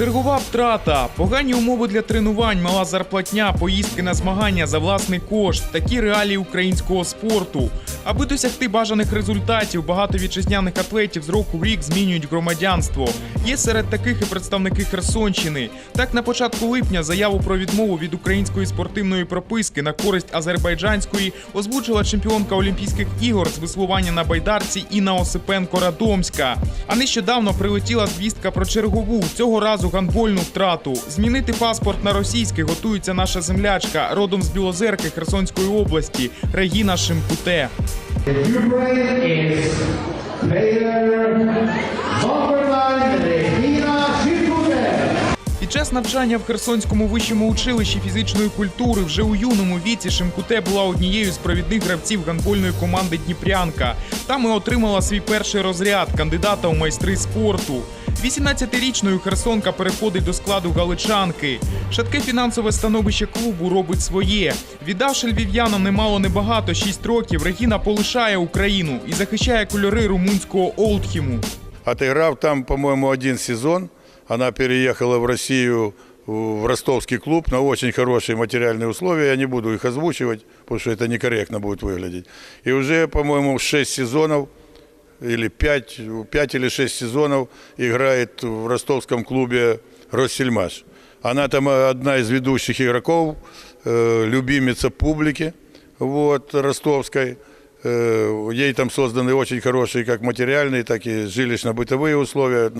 Чергова втрата, погані умови для тренувань, мала зарплатня, поїздки на змагання за власний кошт. Такі реалії українського спорту. Аби досягти бажаних результатів, багато вітчизняних атлетів з року в рік змінюють громадянство. Є серед таких і представники Херсонщини. Так, на початку липня заяву про відмову від української спортивної прописки на користь азербайджанської озвучила чемпіонка Олімпійських ігор з веслування на байдарці Інна Осипенко Радомська. А нещодавно прилетіла звістка про чергову цього разу гандбольну втрату. Змінити паспорт на російський готується наша землячка, родом з Білозерки Херсонської області Регіна Шимкуте. Під час навчання в Херсонському вищому училищі фізичної культури вже у юному віці Шимкуте була однією з провідних гравців гандбольної команди Дніпрянка. Там і отримала свій перший розряд кандидата у майстри спорту. 18-річною Херсонка переходить до складу галичанки. Шатке фінансове становище клубу робить своє. Віддавши львів'янам немало небагато 6 років, Регіна полишає Україну і захищає кольори румунського Олдхіму. Отыграв там, по-моему, один сезон, она переехала в Россию в ростовский клуб на очень хорошие материальные условия. Я не буду их озвучивать, потому что это некорректно будет выглядеть. И уже, по-моему, 6 сезонов или 5, 5 или 6 сезонов играет в ростовском клубе «Россельмаш». Она там одна из ведущих игроков, э, любимица публики вот, ростовской. Э, Ей там созданы очень хорошие как материальные, так и жилищно-бытовые условия.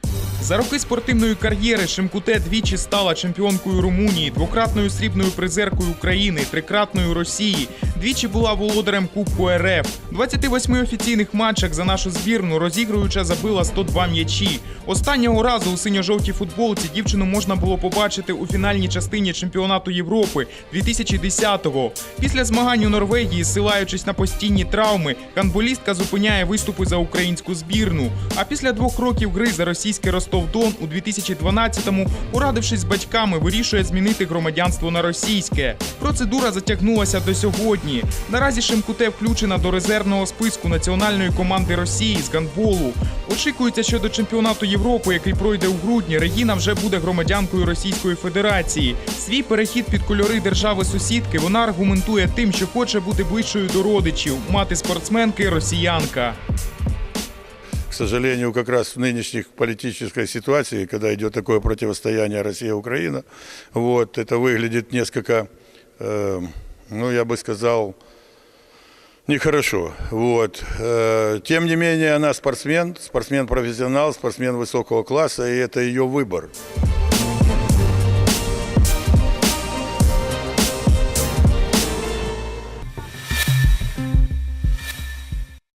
За роки спортивної кар'єри Шимкуте двічі стала чемпіонкою Румунії, двократною срібною призеркою України, трикратною Росії. Двічі була володарем Кубку РФ. 28 офіційних матчах за нашу збірну розігруюча забила 102 м'ячі. Останнього разу у синьо-жовтій футболці дівчину можна було побачити у фінальній частині чемпіонату Європи 2010-го. Після змагань у Норвегії, силаючись на постійні травми, гандболістка зупиняє виступи за українську збірну. А після двох років гри за російське російський Ростов-Дон у 2012-му, порадившись з батьками, вирішує змінити громадянство на російське. Процедура затягнулася до сьогодні. Наразі Шимкуте включена до резервного списку національної команди Росії з гандболу. Очікується, що до чемпіонату Європи, який пройде у грудні, Регіна вже буде громадянкою Російської Федерації. Свій перехід під кольори держави сусідки вона аргументує тим, що хоче бути ближчою до родичів, мати спортсменки росіянка. К сожалению, как раз в нынешних политической ситуации, когда идет такое противостояние Россия-Украина, вот, это выглядит несколько, э, ну, я бы сказал, нехорошо. Вот. Э, тем не менее, она спортсмен, спортсмен-профессионал, спортсмен высокого класса, и это ее выбор.